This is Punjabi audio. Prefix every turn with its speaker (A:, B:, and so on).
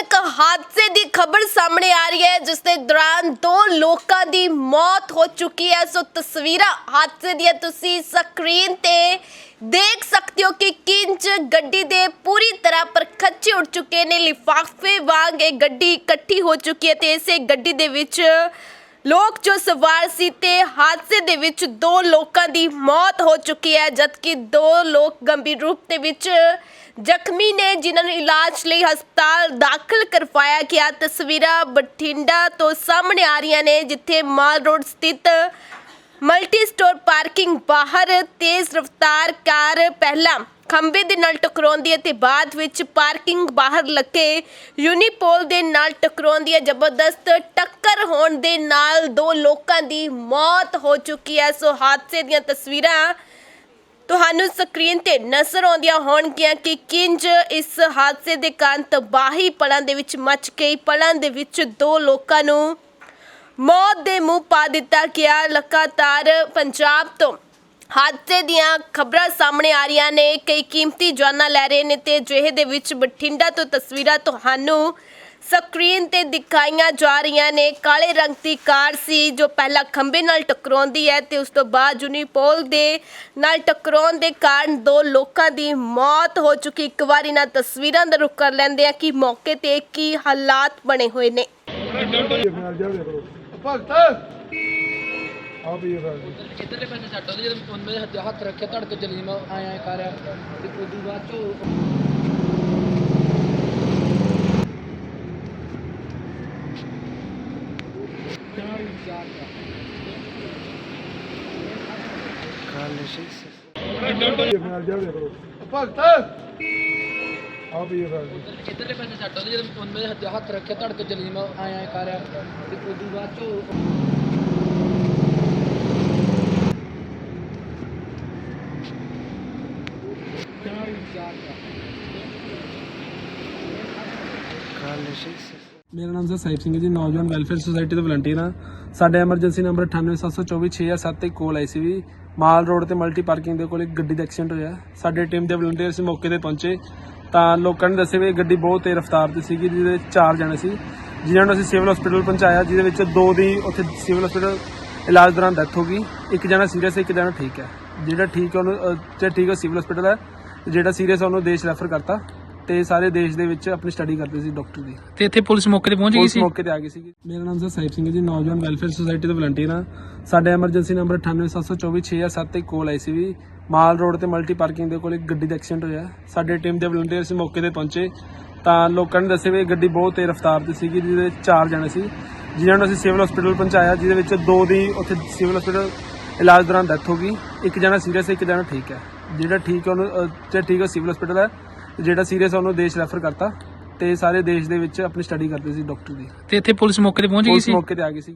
A: ਭਿਆਨਕ ਹਾਦਸੇ ਦੀ ਖਬਰ ਸਾਹਮਣੇ ਆ ਰਹੀ ਹੈ, ਜਿਸ ਦੇ ਦੌਰਾਨ ਦੋ ਲੋਕਾਂ ਦੀ ਮੌਤ ਹੋ ਚੁੱਕੀ ਹੈ। ਸੋ ਤਸਵੀਰਾਂ ਹਾਦਸੇ ਦੀਆਂ ਤੁਸੀਂ ਸਕਰੀਨ ਤੇ ਦੇਖ ਸਕਦੇ ਹੋ ਕਿ ਕਿੰਜ ਗੱਡੀ ਦੇ ਪੂਰੀ ਤਰ੍ਹਾਂ ਪਰ ਖੱਚੇ ਉੱਡ ਚੁੱਕੇ ਨੇ। ਲਿਫਾਫੇ ਵਾਂਗ ਇਹ ਗੱਡੀ ਇਕੱਠੀ ਹੋ ਚੁੱਕੀ ਹੈ ਤੇ ਇਸੇ ਗੱਡੀ ਦੇ ਵਿੱਚ ਲੋਕ ਜੋ ਸਵਾਰ ਸੀ ਤੇ ਹਾਦਸੇ ਦੇ ਵਿੱਚ ਦੋ ਲੋਕਾਂ ਦੀ ਮੌਤ ਹੋ ਚੁੱਕੀ ਹੈ, ਜਦਕਿ ਦੋ ਲੋਕ ਗੰਭੀਰ ਰੂਪ ਦੇ ਵਿੱਚ ਜ਼ਖਮੀ ਨੇ, ਜਿਨ੍ਹਾਂ ਨੂੰ ਇਲਾਜ ਲਈ ਹਸਪਤਾਲ ਦਾਖਲ ਕਰਵਾਇਆ ਗਿਆ। ਤਸਵੀਰਾਂ ਬਠਿੰਡਾ ਤੋਂ ਸਾਹਮਣੇ ਆ ਰਹੀਆਂ ਨੇ, ਜਿੱਥੇ ਮਾਲ ਰੋਡ ਸਥਿਤ ਮਲਟੀ ਸਟੋਰ ਪਾਰਕਿੰਗ ਬਾਹਰ ਤੇਜ਼ ਰਫ਼ਤਾਰ ਕਾਰ ਪਹਿਲਾਂ ਖੰਭੇ ਦੇ ਨਾਲ ਟਕਰਾਉਂਦੀ ਹੈ ਤੇ ਬਾਅਦ ਵਿੱਚ ਪਾਰਕਿੰਗ ਬਾਹਰ ਲੱਗੇ ਯੂਨੀਪੋਲ ਦੇ ਨਾਲ ਟਕਰਾਉਂਦੀ ਹੈ। ਜ਼ਬਰਦਸਤ ਟੱਕਰ ਹੋਣ ਦੇ ਨਾਲ ਦੋ ਲੋਕਾਂ ਦੀ ਮੌਤ ਹੋ ਚੁੱਕੀ ਹੈ। ਸੋ ਹਾਦਸੇ ਦੀਆਂ ਤਸਵੀਰਾਂ ਤੁਹਾਨੂੰ ਸਕਰੀਨ ਤੇ ਨਜ਼ਰ ਆਉਂਦੀਆਂ ਹੋਣਗੀਆਂ ਕਿ ਕਿੰਜ ਇਸ ਹਾਦਸੇ ਦੇ ਕਾਰਨ ਤਬਾਹੀ ਪਲਾਂ ਦੇ ਵਿੱਚ ਮਚ ਗਈ। ਪਲਾਂ ਦੇ ਵਿੱਚ ਦੋ ਲੋਕਾਂ ਨੂੰ ਮੌਤ ਦੇ ਮੂੰਹ ਪਾ ਦਿੱਤਾ ਗਿਆ। ਲਗਾਤਾਰ ਪੰਜਾਬ ਤੋਂ ਹਾਦਸੇ ਦੀਆਂ ਖਬਰਾਂ ਸਾਹਮਣੇ ਆ ਰਹੀਆਂ ਨੇ। ਕਈ ਕੀਮਤੀ ਜਾਨਾਂ ਲੈ ਰਹੇ ਨੇ ਤੇ ਜਿਹੇ ਦੇ ਵਿੱਚ ਬਠਿੰਡਾ ਤੋਂ ਤਸਵੀਰਾਂ ਤੁਹਾਨੂੰ ਸਕਰੀਨ ਤੇ ਦਿਖਾਈਆਂ ਜਾ ਰਹੀਆਂ ਨੇ। ਕਾਲੇ ਰੰਗ ਦੀ ਕਾਰ ਸੀ ਜੋ ਪਹਿਲਾਂ ਖੰਭੇ ਨਾਲ ਟਕਰਾਉਂਦੀ ਹੈ ਤੇ ਉਸ ਤੋਂ ਬਾਅਦ ਯੂਨੀਪੋਲ ਦੇ ਨਾਲ ਟਕਰਾਉਣ ਦੇ ਕਾਰਨ ਦੋ ਲੋਕਾਂ ਦੀ ਮੌਤ ਹੋ ਚੁੱਕੀ। ਇੱਕ ਵਾਰ ਇਹਨਾਂ ਤਸਵੀਰਾਂ ਦਾ ਰੁਖ ਕਰ ਲੈਂਦੇ ਆ ਕਿ ਮੌਕੇ ਤੇ ਕੀ ਹਾਲਾਤ ਬਣੇ ਹੋਏ ਨੇ।
B: ਭਗਤ।
C: ਆ ਵੀ ਇਹ ਗੱਲ
B: ਇਧਰਲੇ ਪਾਸੇ ਛੱਡ ਉਹਦੇ ਜਦੋਂ ਉਹਨੇ ਹੱਥ ਹੱਥ ਰੱਖਿਆ ਧੜਕ ਚਲੀ ਮੈਂ ਆਇਆ ਕਰ ਤੇ ਉਦੋਂ ਬਾਅਦ ਚੋ
C: ਨਾਲ ਜਾਵੇ ਕਰੋ
B: ਭਗਤ
C: ਆ ਵੀ ਇਹ ਗੱਲ
B: ਇਧਰਲੇ ਪਾਸੇ ਛੱਡ ਉਹਦੇ ਜਦੋਂ ਉਹਨੇ ਹੱਥ ਹੱਥ ਰੱਖਿਆ ਧੜਕ ਚਲੀ ਮੈਂ ਆਇਆ ਕਰ ਤੇ ਉਦੋਂ ਬਾਅਦ ਚੋ
D: ਮੇਰਾ ਨਾਮ ਸਰ ਸਾਹਿਬ ਸਿੰਘ ਹੈ ਜੀ ਨੌਜਵਾਨ ਵੈਲਫੇਅਰ ਸੁਸਾਇਟੀ ਦਾ ਵਲੰਟੀਅਰ ਹਾਂ। ਸਾਡੇ ਐਮਰਜੈਂਸੀ ਨੰਬਰ 9872246007 ਤੇ ਕੋਲ ਆਈ ਸੀ ਵੀ। ਮਾਲ ਰੋਡ ਤੇ ਮਲਟੀ ਪਾਰਕਿੰਗ ਦੇ ਕੋਲ ਇੱਕ ਗੱਡੀ ਦਾ ਐਕਸੀਡੈਂਟ ਹੋਇਆ। ਸਾਡੇ ਟੀਮ ਦੇ ਵਲੰਟੀਅਰ ਸੀ ਮੌਕੇ ਤੇ ਪਹੁੰਚੇ। ਤਾਂ ਲੋਕਾਂ ਨੇ ਦੱਸਿਆ ਵੀ ਇਹ ਗੱਡੀ ਬਹੁਤ ਤੇਜ਼ ਰਫ਼ਤਾਰ ਤੇ ਸੀਗੀ ਜਿਹਦੇ ਵਿੱਚ ਚਾਰ ਜਣੇ ਸੀ। ਜਿਨ੍ਹਾਂ ਨੂੰ ਅਸੀਂ ਸਿਵਲ ਹਸਪੀਟਲ ਪਹੁੰਚਾਇਆ ਜਿਹਦੇ ਵਿੱਚ ਦੋ ਦੀ ਉੱਥੇ ਸਿਵਲ ਹਸਪੀਟਲ ਇਲਾਜ ਦੌਰਾਨ ਡੈਥ ਹੋ ਗਈ। ਇੱਕ ਜਣਾ ਸੀਰੀਅਸ ਹੈ ਇੱਕ ਜਣਾ ਠੀਕ ਹੈ। ਜਿਹੜਾ ਠੀਕ ਹੈ ਉਹਨੂੰ ਅਹ, ਜਿਹੜਾ ਠੀਕ ਹੈ ਸਿਵਲ ਹਸਪੀਟਲ ਹੈ। ਤੇ ਜਿਹੜਾ ਸੀਰੀਅਸ ਉਹਨੂੰ ਦੇਸ਼ ਰੈਫਰ ਕਰਤਾ ਤੇ ਸਾਰੇ ਦੇਸ਼ ਦੇ ਵਿੱਚ ਆਪਣੀ ਸਟੱਡੀ ਕਰਦੇ ਸੀ ਡਾਕਟਰ ਦੀ।
E: ਤੇ ਇੱਥੇ ਪੁਲਿਸ ਮੌਕੇ ਤੇ ਪਹੁੰਚ ਗਈ
D: ਪੁਲਿਸ
E: ਸੀ?
D: ਮੌਕੇ ਤੇ ਆ ਗਈ ਸੀ ਮੇਰਾ ਨਾਮ ਸਰ ਸਾਹਿਬ ਸਿੰਘ ਹੈ ਜੀ ਨੌਜਵਾਨ ਵੈਲਫੇਅਰ ਸੁਸਾਇਟੀ ਦਾ ਵਲੰਟੀਅਰ ਹਾਂ। ਸਾਡੇ ਐਮਰਜੈਂਸੀ ਨੰਬਰ 9872246007 ਤੇ ਕੋਲ ਆਈ ਸੀ ਵੀ ਮਾਲ ਰੋਡ ਤੇ ਮਲਟੀ ਪਾਰਕਿੰਗ ਦੇ ਕੋਲ ਇੱਕ ਗੱਡੀ ਦਾ ਐਕਸੀਡੈਂਟ ਹੋਇਆ। ਸਾਡੇ ਟੀਮ ਦੇ ਵਲੰਟੀਅਰ ਸੀ ਮੌਕੇ ਤੇ ਪਹੁੰਚੇ। ਤਾਂ ਲੋਕਾਂ ਨੇ ਦੱਸਿਆ ਵੀ ਇਹ ਗੱਡੀ ਬਹੁਤ ਤੇਜ਼ ਰਫ਼ਤਾਰ ਤੇ ਸੀਗੀ ਜਿਹਦੇ ਚਾਰ ਜਣੇ ਸੀ। ਜਿਨ੍ਹਾਂ ਨੂੰ ਅਸੀਂ ਸਿਵਲ ਹਸਪੀਟਲ ਪਹੁੰਚਾਇਆ ਜਿਹਦੇ ਵਿੱਚ ਦੋ ਦੀ ਉੱਥੇ ਸਿਵਲ ਹਸਪੀਟਲ ਇਲਾਜ ਦੌਰਾਨ ਡੈਥ ਹੋ ਗਈ। ਇੱਕ ਜਣਾ ਸੀਰੀਅਸ ਹੈ ਇੱਕ ਜਣਾ ਠੀਕ ਹੈ। ਜਿਹੜਾ ਠੀਕ ਹੈ ਉਹਨੂੰ ਜਿਹੜਾ ਠੀਕ ਹੈ ਸਿਵਲ ਹਸਪੀਟਲ ਹੈ ਤੇ ਜਿਹੜਾ ਸੀਰੀਅਸ ਉਹਨੂੰ ਦੇਸ਼ ਰੈਫਰ ਕਰਤਾ। ਤੇ ਸਾਰੇ ਦੇਸ਼ ਦੇ ਵਿੱਚ ਆਪਣੀ ਸਟੱਡੀ ਕਰਦੇ ਸੀ ਡਾਕਟਰ ਦੀ।
E: ਤੇ ਇੱਥੇ ਪੁਲਿਸ ਮੌਕੇ ਤੇ ਪਹੁੰਚ ਗਈ
D: ਪੁਲਿਸ
E: ਸੀ?
D: ਮੌਕੇ ਤੇ ਆ ਗਈ ਸੀ